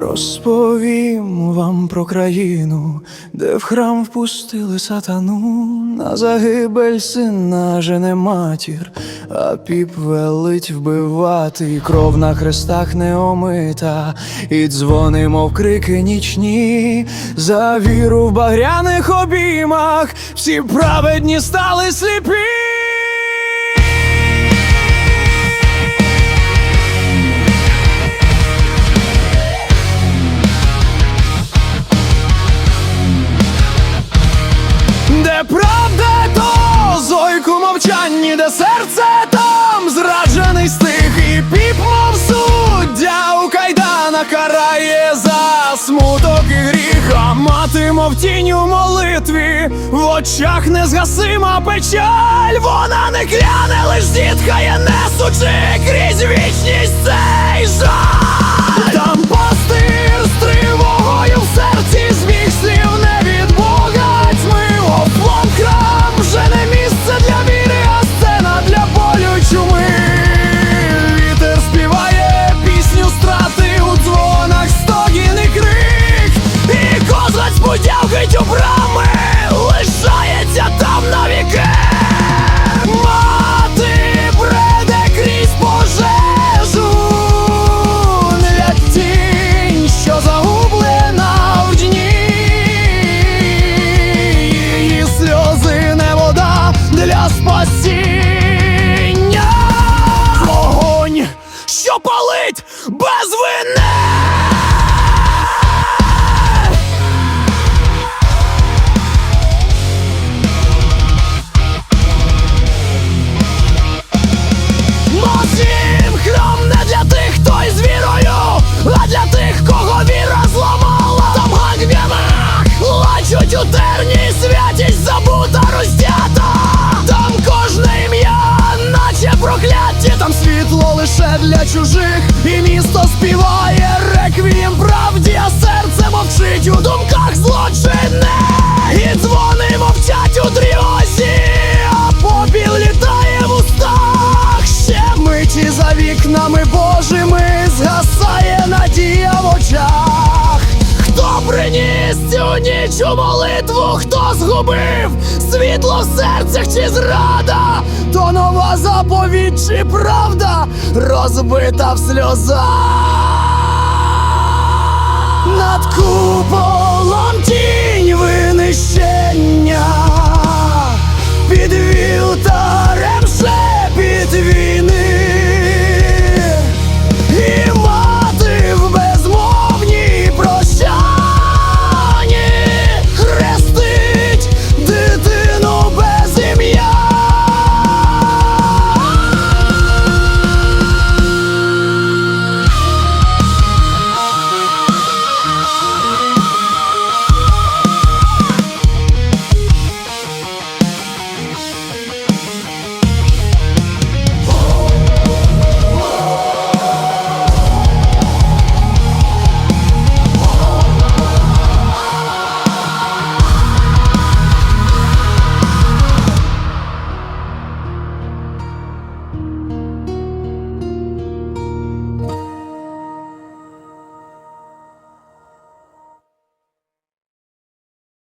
Розповім вам про країну, де в храм впустили сатану, на загибель сина жене матір, а піп велить вбивати, кров на хрестах не омита, і дзвони, мов крики нічні, за віру в багряних обіймах, всі праведні стали сліпі. Мовчанні, де серце там зраджений стих, і піп, мов суддя у кайдана карає за смуток і гріх, а мати, мов тінь у молитві, в очах незгасима печаль, вона не кляне, лиш зітхає, несучи плачуть святість забута, розтята. Там кожне ім'я, наче прокляття, там світло лише для чужих, і місто співає реквієм правді, а серце мовчить у думках злочинне. І дзвони мовчать у тріозі, а попіл літає в устах. Ще миті за вікнами Божими згасає надія в очах. Приніс цю ніч у молитву, хто згубив світло в серцях чи зрада, то нова заповідь чи правда розбита в сльозах? Над куполом ті